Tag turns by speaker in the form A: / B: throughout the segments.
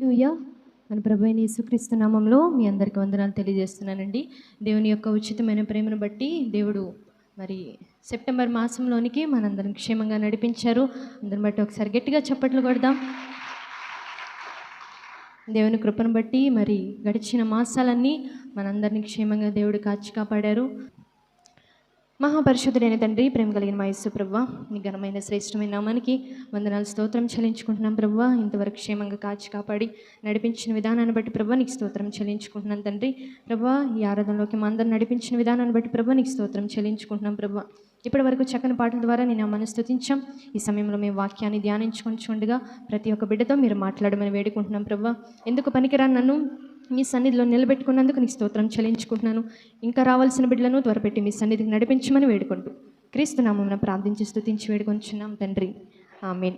A: లూయా మన ప్రభు అయిన యేసుక్రీస్తు నామంలో మీ అందరికీ వందనాలు తెలియజేస్తున్నానండి. దేవుని యొక్క ఉచితమైన ప్రేమను బట్టి దేవుడు మరి సెప్టెంబర్ మాసంలోనికి మనందరం క్షేమంగా నడిపించారు. అందరిని బట్టి ఒకసారి గట్టిగా చప్పట్లు కొడదాం. దేవుని కృపను బట్టి మరి గడిచిన మాసాలన్నీ మనందరినీ క్షేమంగా దేవుడు కాచి కాపాడారు. మహాపరిశుద్ధుడైన తండ్రి ప్రేమ కలిగిన మా యేసు ప్రవ్వ నీ ఘనమైన శ్రేష్టమైన నామానికి వందనాలు స్తోత్రం చెల్లించుకుంటున్నాం ప్రవ్వ ఇంతవరకు క్షేమంగా కాచి కాపాడి నడిపించిన విధానాన్ని బట్టి ప్రభా నీకు స్తోత్రం చెల్లించుకుంటున్నాను తండ్రి. ప్రభా ఈ ఆరాధనలోకి మా నడిపించిన విధానాన్ని బట్టి ప్రభా నీకు స్తోత్రం చెల్లించుకుంటున్నాం ప్రభా ఇప్పటి వరకు చక్కని పాటల ద్వారా నేను మన స్థుతించాం ఈ సమయంలో మేము వాక్యాన్ని ధ్యానించుకుంటుండగా ప్రతి ఒక్క బిడ్డతో మీరు మాట్లాడమని వేడుకుంటున్నాం ప్రభా ఎందుకు పనికిరా నన్ను? మీ సన్నిధిలో నిలబెట్టుకున్నందుకు నీకు స్తోత్రం చెల్లించుకుంటున్నాను. ఇంకా రావాల్సిన బిడ్డలను త్వరపెట్టి మీ సన్నిధికి నడిపించమని వేడుకుంటూ క్రీస్తు ప్రార్థించి స్థుతించి వేడుకొంచున్నాం తండ్రి. ఆమెన్.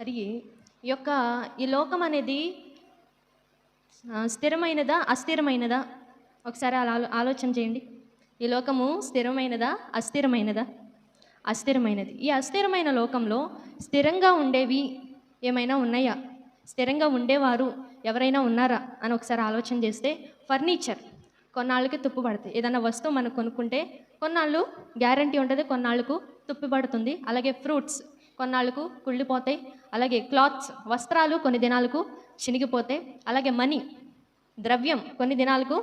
A: మరి ఈ యొక్క ఈ లోకం అనేది స్థిరమైనదా అస్థిరమైనదా? ఒకసారి అలా ఆలో- ఆలోచన చేయండి. ఈ లోకము స్థిరమైనదా అస్థిరమైనదా? అస్థిరమైనది. ఈ అస్థిరమైన లోకంలో స్థిరంగా ఉండేవి ఏమైనా ఉన్నాయా? స్థిరంగా ఉండేవారు ఎవరైనా ఉన్నారా? అని ఒకసారి ఆలోచన చేస్తే ఫర్నిచర్ కొన్నాళ్ళకి తుప్పు పడతాయి. ఏదైనా వస్తువు మనం కొనుక్కుంటే కొన్నాళ్ళు గ్యారంటీ ఉంటుంది కొన్నాళ్ళకు తుప్పు పడుతుంది. అలాగే ఫ్రూట్స్ కొన్నాళ్ళకు కుళ్ళిపోతాయి. అలాగే క్లాత్స్ వస్త్రాలు కొన్ని దినాలకు చినిగిపోతాయి అలాగే మనీ ద్రవ్యం కొన్ని దినాలకు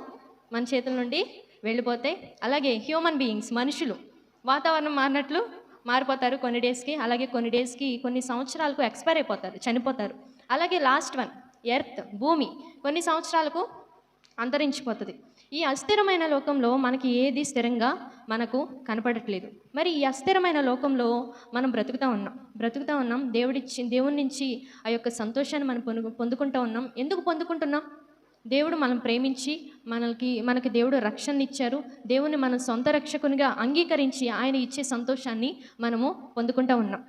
A: మన చేతుల నుండి వెళ్ళిపోతాయి అలాగే హ్యూమన్ బీయింగ్స్ మనుషులు వాతావరణం మారినట్లు మారిపోతారు కొన్ని డేస్కి అలాగే కొన్ని డేస్కి కొన్ని సంవత్సరాలకు ఎక్స్పైర్ అయిపోతారు చనిపోతారు. అలాగే లాస్ట్ వన్ ఎర్త్ భూమి కొన్ని సంవత్సరాలకు అంతరించిపోతుంది. ఈ అస్థిరమైన లోకంలో మనకి ఏది స్థిరంగా మనకు కనపడట్లేదు. మరి ఈ అస్థిరమైన లోకంలో మనం బ్రతుకుతా ఉన్నాం. బ్రతుకుతా ఉన్నాం. దేవుడిచ్చి దేవుడి నుంచి ఆ యొక్క సంతోషాన్ని మనం పొందు పొందుకుంటూ ఉన్నాం. ఎందుకు పొందుకుంటున్నాం? దేవుడు మనం ప్రేమించి మనకి మనకి దేవుడు రక్షణ ఇచ్చారు. దేవుని మనం సొంత రక్షకునిగా అంగీకరించి ఆయన ఇచ్చే సంతోషాన్ని మనము పొందుకుంటూ ఉన్నాం.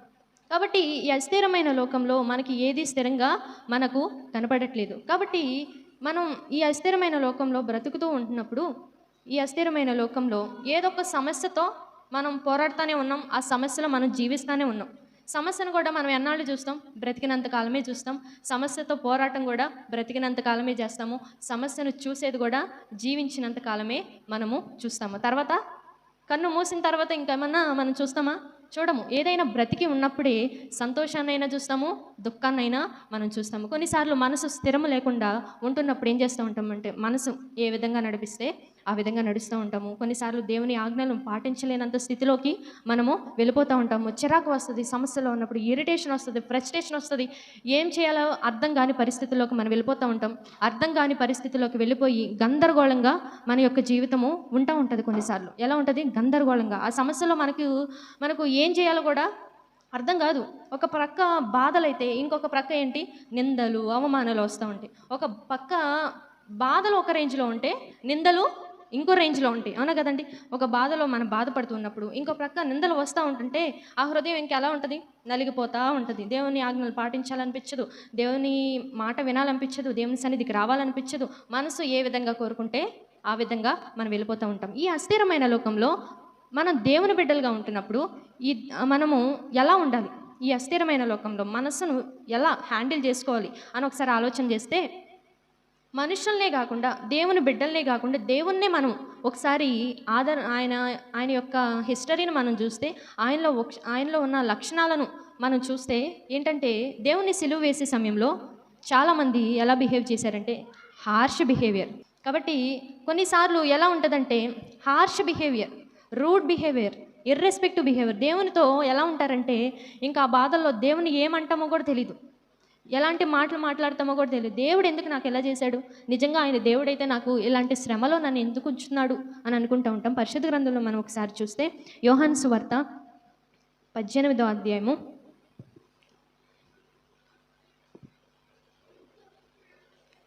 A: కాబట్టి ఈ అస్థిరమైన లోకంలో మనకి ఏది స్థిరంగా మనకు కనపడట్లేదు. కాబట్టి మనం ఈ అస్థిరమైన లోకంలో బ్రతుకుతూ ఉంటున్నప్పుడు ఈ అస్థిరమైన లోకంలో ఏదో ఒక సమస్యతో మనం పోరాడుతూనే ఉన్నాం ఆ సమస్యలో మనం జీవిస్తూనే ఉన్నాం. సమస్యను కూడా మనం ఎన్నాళ్ళు చూస్తాం? బ్రతికినంత కాలమే చూస్తాం. సమస్యతో పోరాటం కూడా బ్రతికినంత కాలమే చేస్తాము. సమస్యను చూసేది కూడా జీవించినంత కాలమే మనము చూస్తాము. తర్వాత కన్ను మూసిన తర్వాత ఇంకేమన్నా మనం చూస్తామా? చూడము. ఏదైనా బ్రతికి ఉన్నప్పుడే సంతోషాన్నైనా చూస్తాము దుఃఖాన్నైనా మనం చూస్తాము. కొన్నిసార్లు మనసు స్థిరము లేకుండా ఉంటున్నప్పుడు ఏం చేస్తూ ఉంటామంటే మనసు ఏ విధంగా నడిపిస్తే ఆ విధంగా నడుస్తూ ఉంటాము. కొన్నిసార్లు దేవుని ఆజ్ఞలను పాటించలేనంత స్థితిలోకి మనము వెళ్ళిపోతూ ఉంటాము. చిరాకు వస్తుంది సమస్యలో ఉన్నప్పుడు ఇరిటేషన్ వస్తుంది ఫ్రస్ట్రేషన్ వస్తుంది. ఏం చేయాలో అర్థం కాని పరిస్థితుల్లోకి మనం వెళ్ళిపోతూ ఉంటాం. అర్థం కాని పరిస్థితిలోకి వెళ్ళిపోయి గందరగోళంగా మన యొక్క జీవితము ఉంటా ఉంటుంది కొన్నిసార్లు. ఎలా ఉంటుంది? గందరగోళంగా. ఆ సమస్యలో మనకు మనకు ఏం చేయాలో కూడా అర్థం కాదు. ఒక ప్రక్క బాధలైతే ఇంకొక ప్రక్క ఏంటి? నిందలు అవమానాలు వస్తూ ఉంటాయి. ఒక పక్క బాధలు ఒక రేంజ్లో ఉంటే నిందలు ఇంకో రేంజ్లో ఉంటాయి. అవునా కదండి? ఒక బాధలో మనం బాధపడుతున్నప్పుడు ఇంకో ప్రక్క నిందలు వస్తూ ఉంటుంటే ఆ హృదయం ఇంకెలా ఉంటుంది? నలిగిపోతూ ఉంటుంది. దేవుని ఆజ్ఞలు పాటించాలనిపించదు. దేవుని మాట వినాలనిపించదు. దేవుని సన్నిధికి రావాలనిపించదు. మనసు ఏ విధంగా కోరుకుంటే ఆ విధంగా మనం వెళ్ళిపోతూ ఉంటాం. ఈ అస్థిరమైన లోకంలో మనం దేవుని బిడ్డలుగా ఉంటున్నప్పుడు ఈ మనము ఎలా ఉండాలి? ఈ అస్థిరమైన లోకంలో మనసును ఎలా హ్యాండిల్ చేసుకోవాలి అని ఒకసారి ఆలోచన చేస్తే మనుషుల్నే కాకుండా దేవుని బిడ్డల్నే కాకుండా దేవుణ్ణే మనం ఒకసారి ఆదర ఆయన ఆయన యొక్క హిస్టరీని మనం చూస్తే ఆయనలో ఆయనలో ఉన్న లక్షణాలను మనం చూస్తే ఏంటంటే దేవుని సిలువ వేసే సమయంలో చాలామంది ఎలా బిహేవ్ చేశారంటే హార్ష్ బిహేవియర్. కాబట్టి కొన్నిసార్లు ఎలా ఉంటుందంటే harsh behaviour. Rude behaviour irrespective behaviour దేవునితో ఎలా ఉంటారంటే ఇంకా ఆ బాధల్లో దేవుని ఏమంటామో కూడా తెలియదు ఎలాంటి మాటలు మాట్లాడతామో కూడా తెలియదు దేవుడు ఎందుకు నాకు ఎలా చేశాడు? నిజంగా ఆయన దేవుడైతే నాకు ఇలాంటి శ్రమలో నన్ను ఎందుకు ఉంచున్నాడు అని అనుకుంటూ ఉంటాం. పరిశుద్ధ గ్రంథంలో మనం ఒకసారి చూస్తే యోహాన్ సువార్త పద్దెనిమిదో అధ్యాయము.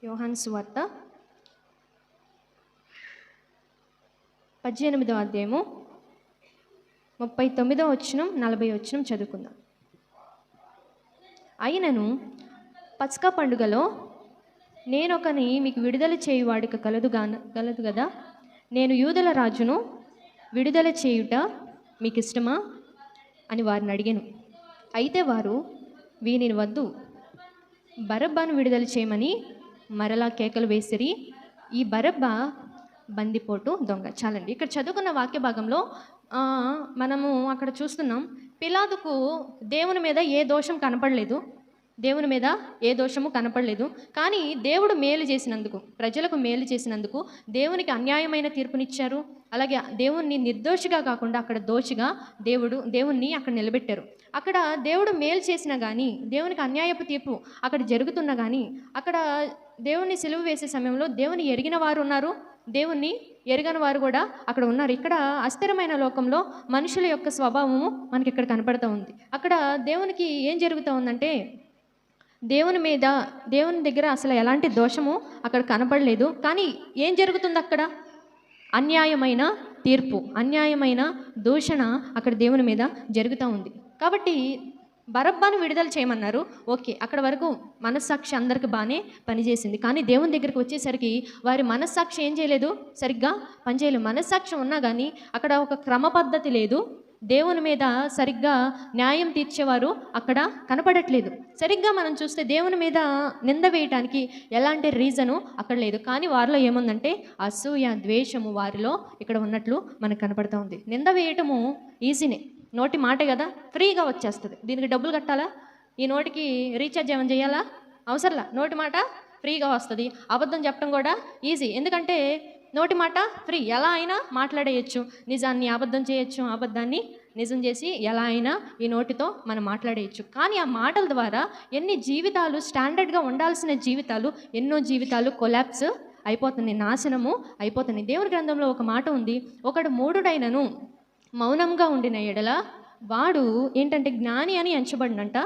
A: యోహాన్ సువార్త పద్దెనిమిదో అధ్యాయము ముప్పై తొమ్మిదో వచ్చినం నలభై వచ్చినం చదువుకుందాం. అయినను పచ్చక పండుగలో నేనొకని మీకు విడుదల చేయువాడిక కలదు గాన కలదు కదా నేను యూదుల రాజును విడుదల చేయుట మీకు ఇష్టమా అని వారిని అడిగాను. అయితే వారు వీనిని వద్దు. బరబ్బాను విడుదల చేయమని మరలా కేకలు వేసిరి ఈ బరబ్బ బందిపోటు దొంగ. చాలండి. ఇక్కడ చదువుకున్న వాక్య భాగంలో మనము అక్కడ చూస్తున్నాం పిలాదుకు దేవుని మీద ఏ దోషం కనపడలేదు. దేవుని మీద ఏ దోషము కనపడలేదు. కానీ దేవుడు మేలు చేసినందుకు ప్రజలకు మేలు చేసినందుకు దేవునికి అన్యాయమైన తీర్పునిచ్చారు. అలాగే దేవుణ్ణి నిర్దోషిగా కాకుండా అక్కడ దోషిగా దేవుడు దేవుణ్ణి అక్కడ నిలబెట్టారు. అక్కడ దేవుడు మేలు చేసినా కానీ దేవునికి అన్యాయపు తీర్పు అక్కడ జరుగుతున్నా కానీ అక్కడ దేవుణ్ణి సిలువ వేసే సమయంలో దేవుని ఎరిగిన వారు ఉన్నారు. దేవుణ్ణి ఎరగని వారు కూడా అక్కడ ఉన్నారు. ఇక్కడ అస్థిరమైన లోకంలో మనుషుల యొక్క స్వభావము మనకి ఇక్కడ కనపడుతూ ఉంది. అక్కడ దేవునికి ఏం జరుగుతూ ఉందంటే దేవుని మీద దేవుని దగ్గర అసలు ఎలాంటి దోషము అక్కడ కనపడలేదు. కానీ ఏం జరుగుతుంది అక్కడ? అన్యాయమైన తీర్పు అన్యాయమైన దూషణ అక్కడ దేవుని మీద జరుగుతూ ఉంది. కాబట్టి బరబ్బాను విడుదల చేయమన్నారు. ఓకే అక్కడ వరకు మనస్సాక్షి అందరికి బాగానే పనిచేసింది. కానీ దేవుని దగ్గరికి వచ్చేసరికి వారి మనస్సాక్షి ఏం చేయలేదు? సరిగ్గా పనిచేయలేదు. మనస్సాక్షి ఉన్నా కానీ అక్కడ ఒక క్రమ పద్ధతి లేదు. దేవుని మీద సరిగ్గా న్యాయం తీర్చేవారు అక్కడ కనపడట్లేదు. సరిగ్గా మనం చూస్తే దేవుని మీద నింద వేయటానికి ఎలాంటి రీజను అక్కడ లేదు. కానీ వారిలో ఏముందంటే అసూయ ద్వేషము వారిలో ఇక్కడ ఉన్నట్లు మనకు కనపడుతూ ఉంది. నింద వేయటము ఈజీనే. నోటి మాట కదా ఫ్రీగా వచ్చేస్తుంది. దీనికి డబ్బులు కట్టాలా? ఈ నోటికి రీఛార్జ్ ఏమైనా చేయాలా? అవసరంలా? నోటి మాట ఫ్రీగా వస్తుంది. అబద్ధం చెప్పడం కూడా ఈజీ. ఎందుకంటే నోటి మాట ఫ్రీ. ఎలా అయినా మాట్లాడేయచ్చు. నిజాన్ని అబద్ధం చేయొచ్చు. అబద్ధాన్ని నిజం చేసి ఎలా అయినా ఈ నోటితో మనం మాట్లాడేయచ్చు. కానీ ఆ మాటల ద్వారా ఎన్ని జీవితాలు స్టాండర్డ్గా ఉండాల్సిన జీవితాలు ఎన్నో జీవితాలు కొలాప్స్ అయిపోతుంది. నాశనము అయిపోతుంది. దేవుని గ్రంథంలో ఒక మాట ఉంది. ఒకడు మూడుడైనను మౌనంగా ఉండిన ఎడల వాడు ఏంటంటే జ్ఞాని అని ఎంచబడినంట.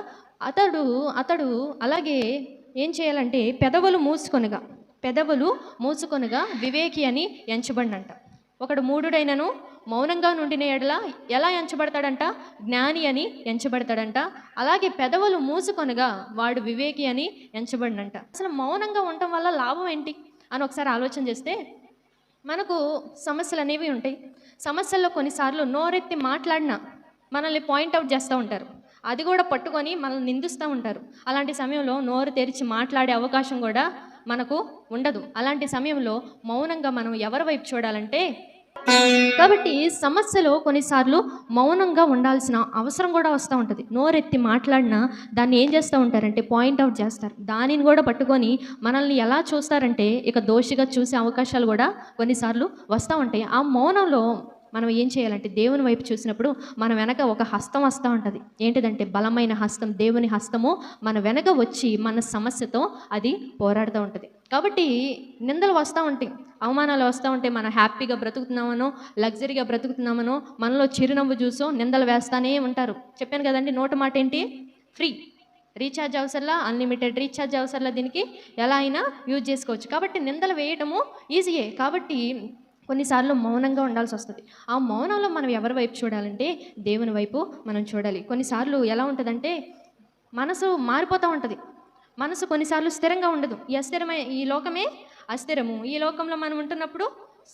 A: అతడు అతడు అలాగే ఏం చేయాలంటే పెదవులు మూసుకొనగా పెదవులు మూసుకొనగా వివేకి అని ఎంచబడినంట. ఒకడు మూడుడైనను మౌనంగా నుండిన ఎడల ఎలా ఎంచబడతాడంట? జ్ఞాని అని ఎంచబడతాడంట. అలాగే పెదవులు మూసుకొనగా వాడు వివేకి అని ఎంచబడినంట. అసలు మౌనంగా ఉండటం వల్ల లాభం ఏంటి? అని ఒకసారి ఆలోచన చేస్తే మనకు సమస్యలు అనేవి ఉంటాయి. సమస్యల్లో కొన్నిసార్లు నోరెత్తి మాట్లాడినా మనల్ని పాయింట్అవుట్ చేస్తూ ఉంటారు. అది కూడా పట్టుకొని మనల్ని నిందిస్తూ ఉంటారు. అలాంటి సమయంలో నోరు తెరిచి మాట్లాడే అవకాశం కూడా మనకు ఉండదు. అలాంటి సమయంలో మౌనంగా మనం ఎవరి వైపు చూడాలంటే కాబట్టి సమస్యలో కొన్నిసార్లు మౌనంగా ఉండాల్సిన అవసరం కూడా వస్తూ ఉంటుంది. నోరెత్తి మాట్లాడినా దాన్ని ఏం చేస్తూ ఉంటారంటే పాయింట్అవుట్ చేస్తారు. దానిని కూడా పట్టుకొని మనల్ని ఎలా చూస్తారంటే ఇక దోషిగా చూసే అవకాశాలు కూడా కొన్నిసార్లు వస్తూ ఉంటాయి. ఆ మౌనంలో మనం ఏం చేయాలంటే దేవుని వైపు చూసినప్పుడు మన వెనక ఒక హస్తం వస్తూ ఉంటుంది. ఏంటిదంటే బలమైన హస్తం దేవుని హస్తము మన వెనక వచ్చి మన సమస్యతో అది పోరాడుతూ ఉంటుంది. కాబట్టి నిందలు వస్తూ ఉంటాయి అవమానాలు వస్తూ ఉంటే మనం హ్యాపీగా బ్రతుకుతున్నామనో లగ్జరీగా బ్రతుకుతున్నామనో మనలో చిరునవ్వు చూసో నిందలు వేస్తానే ఉంటారు. చెప్పాను కదండి నోట మాట ఏంటి? ఫ్రీ. రీఛార్జ్ అవసరంలా అన్లిమిటెడ్ రీఛార్జ్ అవసరంలా దీనికి ఎలా అయినా యూజ్ చేసుకోవచ్చు. కాబట్టి నిందలు వేయటము ఈజీయే. కాబట్టి కొన్నిసార్లు మౌనంగా ఉండాల్సి వస్తుంది. ఆ మౌనంలో మనం ఎవరి వైపు చూడాలంటే దేవుని వైపు మనం చూడాలి. కొన్నిసార్లు ఎలా ఉంటుందంటే మనసు మారిపోతూ ఉంటుంది. మనసు కొన్నిసార్లు స్థిరంగా ఉండదు. ఈ అస్థిరమై ఈ లోకమే అస్థిరము. ఈ లోకంలో మనం ఉంటున్నప్పుడు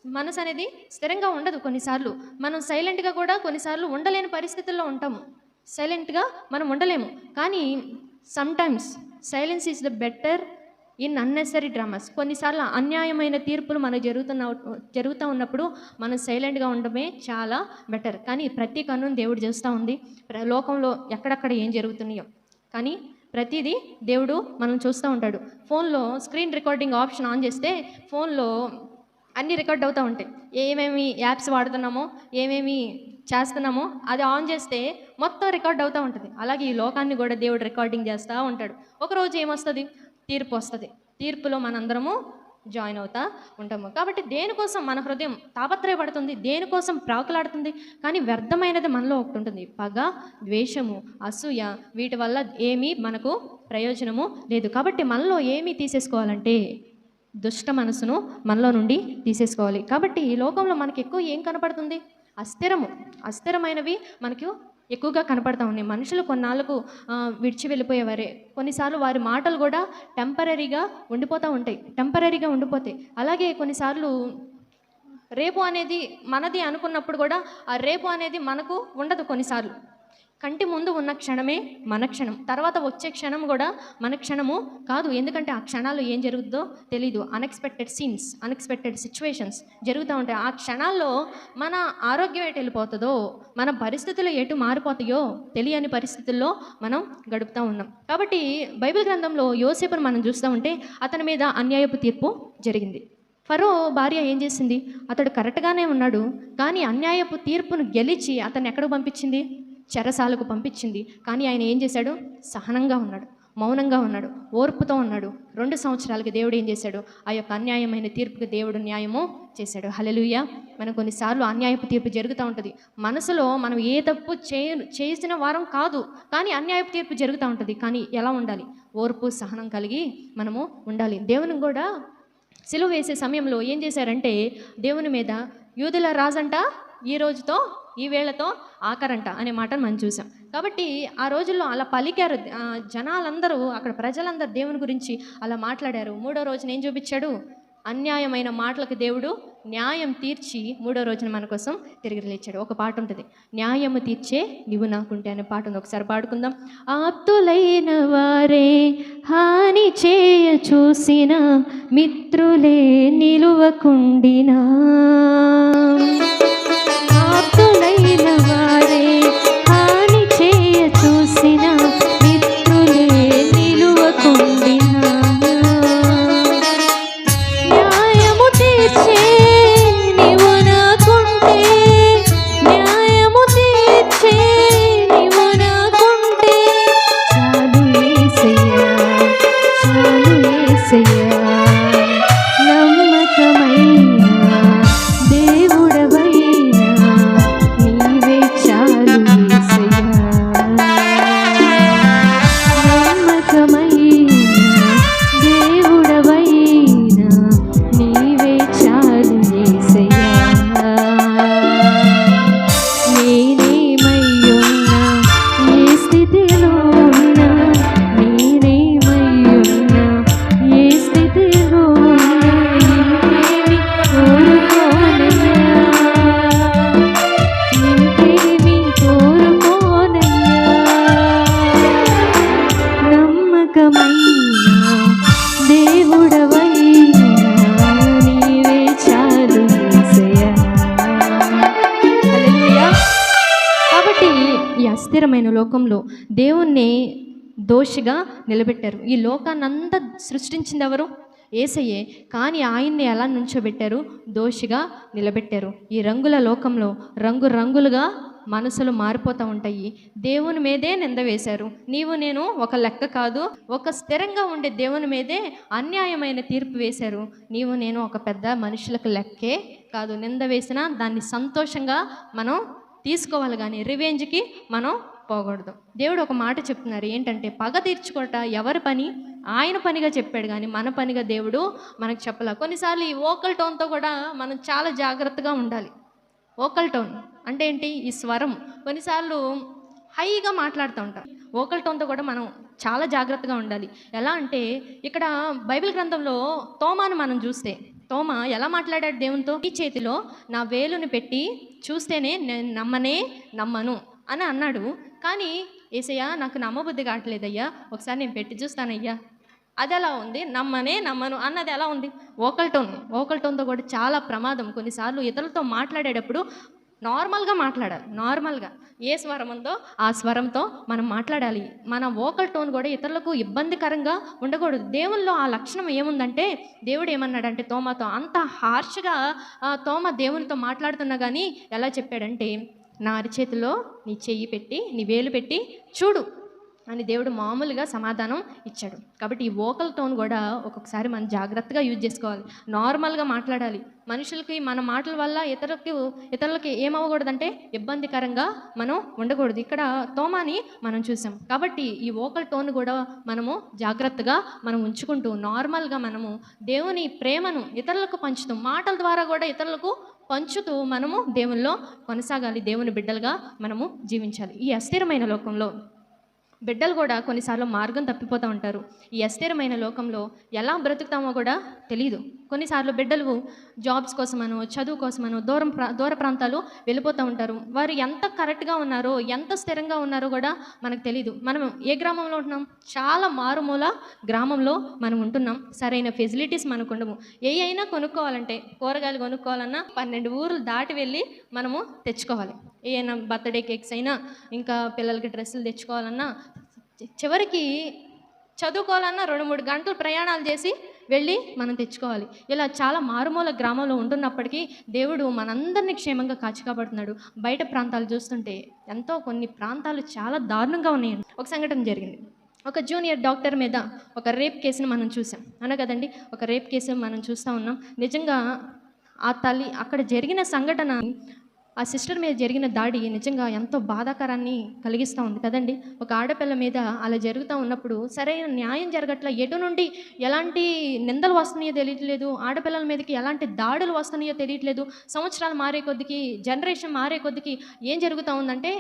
A: మనసు అనేది స్థిరంగా ఉండదు కొన్నిసార్లు. మనం సైలెంట్గా కూడా కొన్నిసార్లు ఉండలేని పరిస్థితుల్లో ఉంటాము. సైలెంట్గా మనం ఉండలేము. కానీ sometimes silence is the better in unnecessary dramas. కొన్నిసార్లు అన్యాయమైన తీర్పులు మనకు జరుగుతున్న జరుగుతూ ఉన్నప్పుడు మనం సైలెంట్గా ఉండడమే చాలా బెటర్. కానీ ప్రతి కన్నును దేవుడు చేస్తూ ఉంది. ప్ర- లోకంలో ఎక్కడెక్కడ ఏం జరుగుతున్నాయో. కానీ ప్రతిదీ దేవుడు మనం చూస్తూ ఉంటాడు. ఫోన్లో స్క్రీన్ రికార్డింగ్ ఆప్షన్ ఆన్ చేస్తే ఫోన్లో అన్నీ రికార్డ్ అవుతూ ఉంటాయి. ఏమేమి యాప్స్ వాడుతున్నామో ఏమేమి చేస్తున్నామో అది ఆన్ చేస్తే మొత్తం రికార్డ్ అవుతూ ఉంటుంది. అలాగే ఈ లోకాన్ని కూడా దేవుడు రికార్డింగ్ చేస్తూ ఉంటాడు. ఒకరోజు ఏమొస్తుంది? తీర్పు వస్తుంది. తీర్పులో మనందరము జాయిన్ అవుతా ఉంటాము. కాబట్టి దేనికోసం మన హృదయం తాపత్రయపడుతుంది? దేనికోసం ప్రాకులాడుతుంది? కానీ వ్యర్థమైనది మనలో ఒకటి ఉంటుంది. పగ ద్వేషము అసూయ వీటి వల్ల ఏమీ మనకు ప్రయోజనము లేదు. కాబట్టి మనలో ఏమీ తీసేసుకోవాలంటే దుష్ట మనసును మనలో నుండి తీసేసుకోవాలి. కాబట్టి ఈ లోకంలో మనకి ఎక్కువ ఏం కనపడుతుంది? అస్థిరము. అస్థిరమైనవి మనకు ఎక్కువగా కనపడతా ఉన్నాయి. మనుషులు కొన్నాళ్ళకు విడిచి వెళ్ళిపోయేవారే. కొన్నిసార్లు వారి మాటలు కూడా టెంపరీగా ఉండిపోతూ ఉంటాయి. టెంపరీగా ఉండిపోతాయి. అలాగే కొన్నిసార్లు రేపు అనేది మనది అనుకున్నప్పుడు కూడా ఆ రేపు అనేది మనకు ఉండదు కొన్నిసార్లు. కంటి ముందు ఉన్న క్షణమే మన క్షణం. తర్వాత వచ్చే క్షణం కూడా మన క్షణము కాదు. ఎందుకంటే ఆ క్షణాల్లో ఏం జరుగుతుందో తెలీదు. అన్ఎక్స్పెక్టెడ్ సీన్స్ అన్ఎక్స్పెక్టెడ్ సిచ్యువేషన్స్ జరుగుతూ ఉంటాయి. ఆ క్షణాల్లో మన ఆరోగ్యం ఎటు వెళ్ళిపోతుందో మన పరిస్థితులు ఎటు మారిపోతాయో తెలియని పరిస్థితుల్లో మనం గడుపుతూ ఉన్నాం. కాబట్టి బైబిల్ గ్రంథంలో యోసేపును మనం చూస్తూ ఉంటే అతని మీద అన్యాయపు తీర్పు జరిగింది. ఫరో భార్య ఏం చేసింది? అతడు కరెక్ట్గానే ఉన్నాడు కానీ అన్యాయపు తీర్పును గెలిచి అతన్ని ఎక్కడికి పంపించింది? చెరసాలకు పంపించింది. కానీ ఆయన ఏం చేశాడు? సహనంగా ఉన్నాడు. మౌనంగా ఉన్నాడు. ఓర్పుతో ఉన్నాడు. రెండు సంవత్సరాలకి దేవుడు ఏం చేశాడు? ఆ యొక్క అన్యాయమైన తీర్పుకి దేవుడు న్యాయము చేశాడు. హలలుయ మనం కొన్నిసార్లు అన్యాయపు తీర్పు జరుగుతూ ఉంటుంది. మనసులో మనం ఏ తప్పు చేయ చేసిన వారం కాదు. కానీ అన్యాయపు తీర్పు జరుగుతూ ఉంటుంది. కానీ ఎలా ఉండాలి? ఓర్పు సహనం కలిగి మనము ఉండాలి. దేవుని కూడా సిలువ వేసే సమయంలో ఏం చేశారంటే దేవుని మీద యూదుల రాజంట ఈ రోజుతో ఈ వేళతో ఆకరంట అనే మాటను మనం చూసాం. కాబట్టి ఆ రోజుల్లో అలా పలికారు జనాలందరూ అక్కడ ప్రజలందరూ దేవుని గురించి అలా మాట్లాడారు. మూడో రోజున ఏం చూపించాడు? అన్యాయమైన మాటలకు దేవుడు న్యాయం తీర్చి మూడో రోజున మన కోసం తిరిగి లేచాడు ఒక పాట ఉంటుంది. న్యాయము తీర్చే నీవు నాకుంటే అనే పాట ఉంది. ఒకసారి పాడుకుందాం. ఆప్తులైన వారే హాని చేయ చూసిన మిత్రులే నిలువకుండినా దోషిగా నిలబెట్టారు. ఈ లోకాన్నంతా సృష్టించింది ఎవరు ఏసయ్యే. కానీ ఆయన్ని ఎలా నుంచోబెట్టారు? దోషిగా నిలబెట్టారు. ఈ రంగుల లోకంలో రంగు రంగులుగా మనసులు మారిపోతూ ఉంటాయి. దేవుని మీదే నింద వేశారు. నీవు నేను ఒక లెక్క కాదు ఒక స్థిరంగా ఉండే దేవుని మీదే అన్యాయమైన తీర్పు వేశారు. నీవు నేను ఒక పెద్ద మనుషులకు లెక్కే కాదు. నింద వేసినా దాన్ని సంతోషంగా మనం తీసుకోవాలి. కానీ రివెంజ్కి మనం పోకూడదు దేవుడు ఒక మాట చెప్తున్నారు ఏంటంటే పగ తీర్చుకోట ఎవరి పని? ఆయన పనిగా చెప్పాడు కానీ మన పనిగా దేవుడు మనకు చెప్పలే. కొన్నిసార్లు ఈ ఓకల్ టోన్తో కూడా మనం చాలా జాగ్రత్తగా ఉండాలి. ఓకల్ టోన్ అంటే ఏంటి? ఈ స్వరం. కొన్నిసార్లు హైగా మాట్లాడుతూ ఉంటారు ఓకల్ టోన్తో కూడా మనం చాలా జాగ్రత్తగా ఉండాలి. ఎలా అంటే ఇక్కడ బైబిల్ గ్రంథంలో తోమాను మనం చూస్తే తోమ ఎలా మాట్లాడాడు దేవునితో? ఈ చేతిలో నా వేలుని పెట్టి చూస్తేనే నేను నమ్మనే నమ్మను అని అన్నాడు. కానీ ఏసయ్యా నాకు నమ్మబుద్ధి కావట్లేదయ్యా. ఒకసారి నేను పెట్టి చూస్తానయ్యా. అది ఎలా ఉంది? నమ్మనే నమ్మను అన్నది ఎలా ఉంది? ఓకల్ టోన్ ఓకల్ టోన్తో కూడా చాలా ప్రమాదం. కొన్నిసార్లు ఇతరులతో మాట్లాడేటప్పుడు నార్మల్గా మాట్లాడాలి. నార్మల్గా ఏ స్వరం ఉందో ఆ స్వరంతో మనం మాట్లాడాలి. మన ఓకల్ టోన్ కూడా ఇతరులకు ఇబ్బందికరంగా ఉండకూడదు. దేవుల్లో ఆ లక్షణం ఏముందంటే దేవుడు ఏమన్నాడంటే తోమతో అంత హార్ష్గా ఆ, తోమ దేవునితో మాట్లాడుతున్నా కానీ ఎలా చెప్పాడంటే నా అరిచేతిలో నీ చెయ్యి పెట్టి నీ వేలు పెట్టి చూడు అని దేవుడు మామూలుగా సమాధానం ఇచ్చాడు. కాబట్టి ఈ వోకల్ టోన్ కూడా ఒక్కొక్కసారి మనం జాగ్రత్తగా యూజ్ చేసుకోవాలి. నార్మల్గా మాట్లాడాలి. మనుషులకి మన మాటల వల్ల ఇతరులకి ఇతరులకి ఏమవ్వకూడదంటే ఇబ్బందికరంగా మనం ఉండకూడదు. ఇక్కడ తోమాని మనం చూసాం. కాబట్టి ఈ వోకల్ టోన్ కూడా మనము జాగ్రత్తగా మనం ఉంచుకుంటూ నార్మల్గా మనము దేవుని ప్రేమను ఇతరులకు పంచుతాం మాటల ద్వారా కూడా ఇతరులకు పంచుతూ మనము దేవుల్లో కొనసాగాలి. దేవుని బిడ్డలుగా మనము జీవించాలి. ఈ అస్థిరమైన లోకంలో బిడ్డలు కూడా కొన్నిసార్లు మార్గం తప్పిపోతూ ఉంటారు. ఈ అస్థిరమైన లోకంలో ఎలా బ్రతుకుతామో కూడా తెలియదు కొన్నిసార్లు బిడ్డలు జాబ్స్ కోసమనో చదువు కోసమనో దూరం ప్రా దూర ప్రాంతాలు వెళ్ళిపోతూ ఉంటారు. వారు ఎంత కరెక్ట్గా ఉన్నారో ఎంత స్థిరంగా ఉన్నారో కూడా మనకు తెలియదు మనం ఏ గ్రామంలో ఉంటున్నాం? చాలా మారుమూల గ్రామంలో మనం ఉంటున్నాం. సరైన ఫెసిలిటీస్ మనకు ఉండవు. ఏ అయినా కొనుక్కోవాలంటే కూరగాయలు కొనుక్కోవాలన్నా పన్నెండు ఊర్లు దాటి వెళ్ళి మనము తెచ్చుకోవాలి. ఏమైనా బర్త్డే కేక్స్ అయినా ఇంకా పిల్లలకి డ్రెస్సులు తెచ్చుకోవాలన్నా చివరికి చదువుకోవాలన్నా రెండు మూడు గంటలు ప్రయాణాలు చేసి వెళ్ళి మనం తెచ్చుకోవాలి. ఇలా చాలా మారుమూల గ్రామంలో ఉంటున్నప్పటికీ దేవుడు మనందరినీ క్షేమంగా కాచి కాపాడుతున్నాడు బయట ప్రాంతాలు చూస్తుంటే ఎంతో కొన్ని ప్రాంతాలు చాలా దారుణంగా ఉన్నాయి. ఒక సంఘటన జరిగింది. ఒక జూనియర్ డాక్టర్ మీద ఒక రేప్ కేసుని మనం చూసాం అన కదండి? ఒక రేప్ కేసు మనం చూస్తూ ఉన్నాం. నిజంగా ఆ తల్లి అక్కడ జరిగిన సంఘటన ఆ సిస్టర్ మీద జరిగిన దాడి నిజంగా ఎంతో బాధాకరాన్ని కలిగిస్తూ ఉంది కదండి. ఒక ఆడపిల్ల మీద అలా జరుగుతూ ఉన్నప్పుడు సరైన న్యాయం జరగట్ల. ఎటు నుండి ఎలాంటి నిందలు వస్తున్నాయో తెలియట్లేదు. ఆడపిల్లల మీదకి ఎలాంటి దాడులు వస్తున్నాయో తెలియట్లేదు. సంవత్సరాలు మారే కొద్దికి జనరేషన్ మారే కొద్దికి ఏం జరుగుతూ ఉందంటే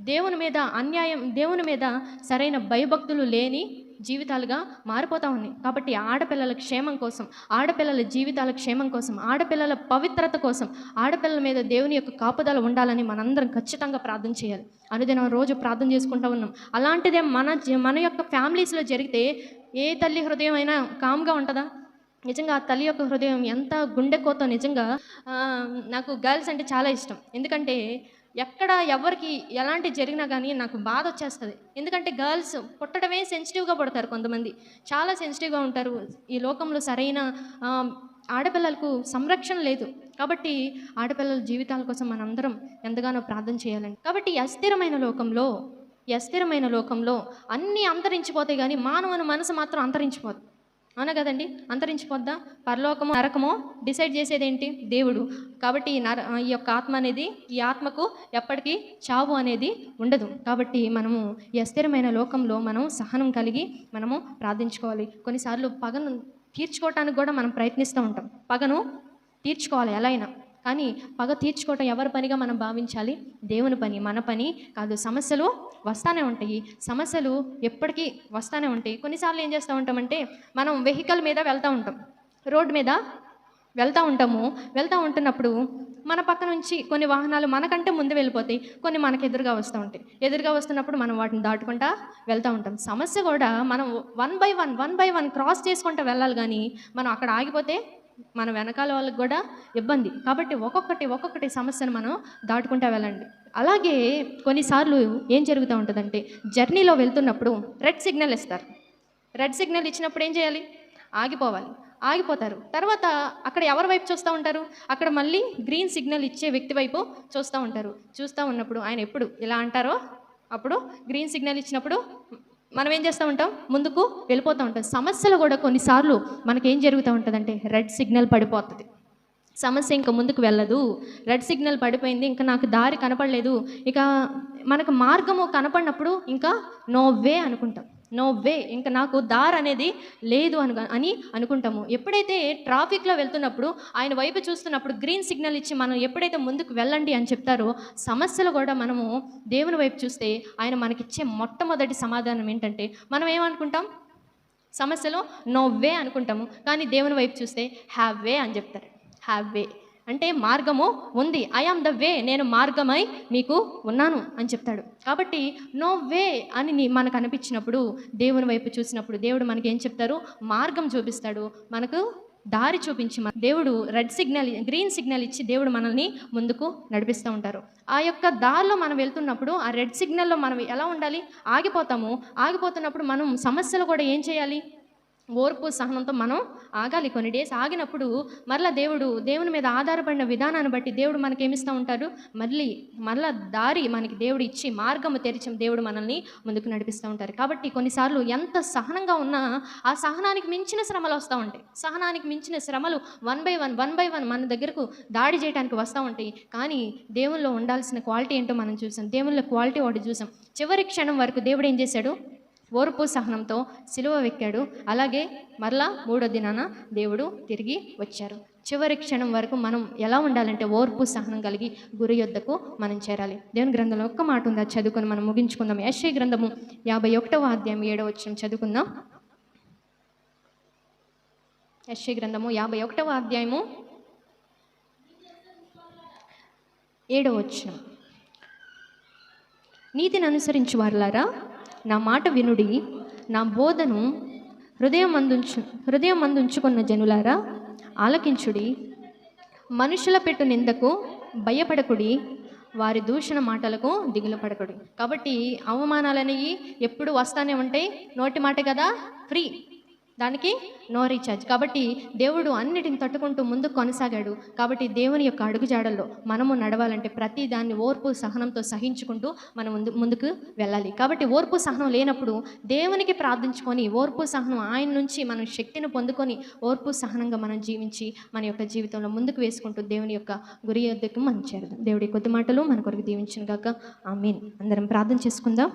A: దేవుని మీద అన్యాయం దేవుని మీద సరైన భయభక్తులు లేని జీవితాలుగా మారిపోతూ ఉన్నాయి కాబట్టి ఆడపిల్లల క్షేమం కోసం ఆడపిల్లల జీవితాల క్షేమం కోసం ఆడపిల్లల పవిత్రత కోసం ఆడపిల్లల మీద దేవుని యొక్క కాపుదల ఉండాలని మనందరం ఖచ్చితంగా ప్రార్థన చేయాలి. అనుదినం రోజు ప్రార్థన చేసుకుంటూ ఉన్నాం. అలాంటిదే మన మన యొక్క ఫ్యామిలీస్లో జరిగితే ఏ తల్లి హృదయం అయినా కామ్గా ఉంటుందా? నిజంగా ఆ తల్లి యొక్క హృదయం ఎంత గుండెకోతో నిజంగా నాకు గర్ల్స్ అంటే చాలా ఇష్టం. ఎందుకంటే ఎక్కడ ఎవరికి ఎలాంటి జరిగినా కానీ నాకు బాధ వచ్చేస్తుంది. ఎందుకంటే గర్ల్స్ పుట్టడమే సెన్సిటివ్గా పుడతారు కొంతమంది. చాలా సెన్సిటివ్గా ఉంటారు. ఈ లోకంలో సరైన ఆడపిల్లలకు సంరక్షణ లేదు. కాబట్టి ఆడపిల్లల జీవితాల కోసం మనందరం ఎంతగానో ప్రార్థన చేయాలండి. కాబట్టి అస్థిరమైన లోకంలో అస్థిరమైన లోకంలో అన్నీ అంతరించిపోతాయి కానీ మానవుని మనసు మాత్రం అంతరించిపోదు. అవునా కదండి? అంతరించిపోద్దా? పరలోకమో నరకమో డిసైడ్ చేసేది ఏంటి దేవుడు. కాబట్టి ఈ నర ఈ యొక్క ఆత్మ అనేది ఈ ఆత్మకు ఎప్పటికీ చావు అనేది ఉండదు. కాబట్టి మనము ఈ అస్థిరమైన లోకంలో మనం సహనం కలిగి మనము ప్రార్థించుకోవాలి. కొన్నిసార్లు పగను తీర్చుకోవటానికి కూడా మనం ప్రయత్నిస్తూ ఉంటాం. పగను తీర్చుకోవాలి ఎలా అయినా. కానీ పగ తీర్చుకోవటం ఎవరి పనిగా మనం భావించాలి? దేవుని పని. మన పని కాదు. సమస్యలు వస్తానే ఉంటాయి. సమస్యలు ఎప్పటికీ వస్తానే ఉంటాయి. కొన్నిసార్లు ఏం చేస్తూ ఉంటామంటే మనం వెహికల్ మీద వెళ్తూ ఉంటాం. రోడ్డు మీద వెళ్తూ ఉంటాము. వెళ్తూ ఉంటున్నప్పుడు మన పక్క నుంచి కొన్ని వాహనాలు మనకంటే ముందు వెళ్ళిపోతాయి. కొన్ని మనకు ఎదురుగా వస్తూ ఉంటాయి. ఎదురుగా వస్తున్నప్పుడు మనం వాటిని దాటుకుంటా వెళ్తూ ఉంటాం. సమస్య కూడా మనం one by one one by one cross చేసుకుంటూ వెళ్ళాలి కానీ మనం అక్కడ ఆగిపోతే మన వెనకాల వాళ్ళకి కూడా ఇబ్బంది. కాబట్టి ఒక్కొక్కటి ఒక్కొక్కటి సమస్యను మనం దాటుకుంటా వెళ్ళండి. అలాగే కొన్నిసార్లు ఏం జరుగుతూ ఉంటుందంటే జర్నీలో వెళ్తున్నప్పుడు రెడ్ సిగ్నల్ ఇస్తారు. రెడ్ సిగ్నల్ ఇచ్చినప్పుడు ఏం చేయాలి? ఆగిపోవాలి. ఆగిపోతారు. తర్వాత అక్కడ ఎవరి వైపు చూస్తూ ఉంటారు? అక్కడ మళ్ళీ గ్రీన్ సిగ్నల్ ఇచ్చే వ్యక్తి వైపు చూస్తూ ఉంటారు. చూస్తూ ఉన్నప్పుడు ఆయన ఎప్పుడు ఇలా అంటారో అప్పుడు గ్రీన్ సిగ్నల్ ఇచ్చినప్పుడు మనం ఏం చేస్తూ ఉంటాం? ముందుకు వెళ్ళిపోతూ ఉంటాం. సమస్యలు కూడా కొన్నిసార్లు మనకేం జరుగుతూ ఉంటుందంటే రెడ్ సిగ్నల్ పడిపోతుంది. సమస్య ఇంకా ముందుకు వెళ్ళదు. రెడ్ సిగ్నల్ పడిపోయింది ఇంకా నాకు దారి కనపడలేదు. ఇక మనకు మార్గము కనపడినప్పుడు ఇంకా నో వే అనుకుంటాం. నో వే ఇంకా నాకు దారి అనేది లేదు అను అని అనుకుంటాము. ఎప్పుడైతే ట్రాఫిక్లో వెళ్తున్నప్పుడు ఆయన వైపు చూస్తున్నప్పుడు గ్రీన్ సిగ్నల్ ఇచ్చి మనం ఎప్పుడైతే ముందుకు వెళ్ళండి అని చెప్తారో సమస్యలు కూడా మనము దేవుని వైపు చూస్తే ఆయన మనకిచ్చే మొట్టమొదటి సమాధానం ఏంటంటే మనం ఏమనుకుంటాం? సమస్యలో నో వే అనుకుంటాము. కానీ దేవుని వైపు చూస్తే హ్యావ్ వే అని చెప్తారు. హ్యావ్ వే అంటే మార్గము ఉంది. ఐ ఆమ్ ద వే నేను మార్గమై మీకు ఉన్నాను అని చెప్తాడు. కాబట్టి నో వే అని మనకు అనిపించినప్పుడు దేవుని వైపు చూసినప్పుడు దేవుడు మనకి ఏం చెప్తారు? మార్గం చూపిస్తాడు. మనకు దారి చూపించి మన- దేవుడు రెడ్ సిగ్నల్ గ్రీన్ సిగ్నల్ ఇచ్చి దేవుడు మనల్ని ముందుకు నడిపిస్తూ ఉంటారు. ఆ యొక్క దారిలో మనం వెళ్తున్నప్పుడు ఆ రెడ్ సిగ్నల్లో మనం ఎలా ఉండాలి? ఆగిపోతాము. ఆగిపోతున్నప్పుడు మనం సమస్యలు కూడా ఏం చేయాలి? ఓర్పు సహనంతో మనం ఆగాలి. కొన్ని డేస్ ఆగినప్పుడు మరలా దేవుడు దేవుని మీద ఆధారపడిన విధానాన్ని బట్టి దేవుడు మనకి ఏమిస్తూ ఉంటారు మళ్ళీ మరలా దారి మనకి దేవుడు ఇచ్చి మార్గము తెరిచి దేవుడు మనల్ని ముందుకు నడిపిస్తూ ఉంటారు. కాబట్టి కొన్నిసార్లు ఎంత సహనంగా ఉన్నా ఆ సహనానికి మించిన శ్రమలు వస్తూ ఉంటాయి. సహనానికి మించిన శ్రమలు one by one one by one మన దగ్గరకు దాడి చేయడానికి వస్తూ ఉంటాయి. కానీ దేవుల్లో ఉండాల్సిన క్వాలిటీ ఏంటో మనం చూసాం. దేవుళ్ళ క్వాలిటీ ఒకటి చూసాం. చివరి క్షణం వరకు దేవుడు ఏం చేశాడు? ఓర్పు సహనంతో సిలువ వెక్కాడు. అలాగే మరలా మూడో దినాన దేవుడు తిరిగి వచ్చారు. చివరి క్షణం వరకు మనం ఎలా ఉండాలంటే ఓర్పు సహనం కలిగి గురి యొద్దకు మనం చేరాలి. దేవుని గ్రంథంలో ఒక్క మాట ఉందా? చదువుకొని మనం ముగించుకుందాం. యశ్వ గ్రంథము యాభై ఒకటవ అధ్యాయం ఏడవ వచ్చిన చదువుకుందాం. యశ్వ గ్రంథము యాభై ఒకటవ అధ్యాయము ఏడవ వచ్చిన నీతిని అనుసరించి వారులారా నా మాట వినుడి. నా బోధను హృదయం అందుంచు హృదయం అందుంచుకున్న జనులారా ఆలకించుడి. మనుషుల పెట్టు నిందకు భయపడకుడి. వారి దూషణ మాటలకు దిగులు పడకుడి కాబట్టి అవమానాలనేవి ఎప్పుడు వస్తానే ఉంటాయి. నోటి మాట కదా? ఫ్రీ. దానికి నో రీఛార్జ్ కాబట్టి దేవుడు అన్నిటిని తట్టుకుంటూ ముందుకు కొనసాగాడు. కాబట్టి దేవుని యొక్క అడుగుజాడల్లో మనము నడవాలంటే ప్రతి దాన్ని ఓర్పు సహనంతో సహించుకుంటూ మనం ముందు ముందుకు వెళ్ళాలి. కాబట్టి ఓర్పు సహనం లేనప్పుడు దేవునికి ప్రార్థించుకొని ఓర్పు సహనం ఆయన నుంచి మనం శక్తిని పొందుకొని ఓర్పు సహనంగా మనం జీవించి మన యొక్క జీవితంలో ముందుకు వేసుకుంటూ దేవుని యొక్క గురి యొద్దకు మనం చేరదాం. దేవుడి కొద్ది మాటలు మన కొరకు దీవించిన గాక. మీన్ అందరం ప్రార్థన చేసుకుందాం.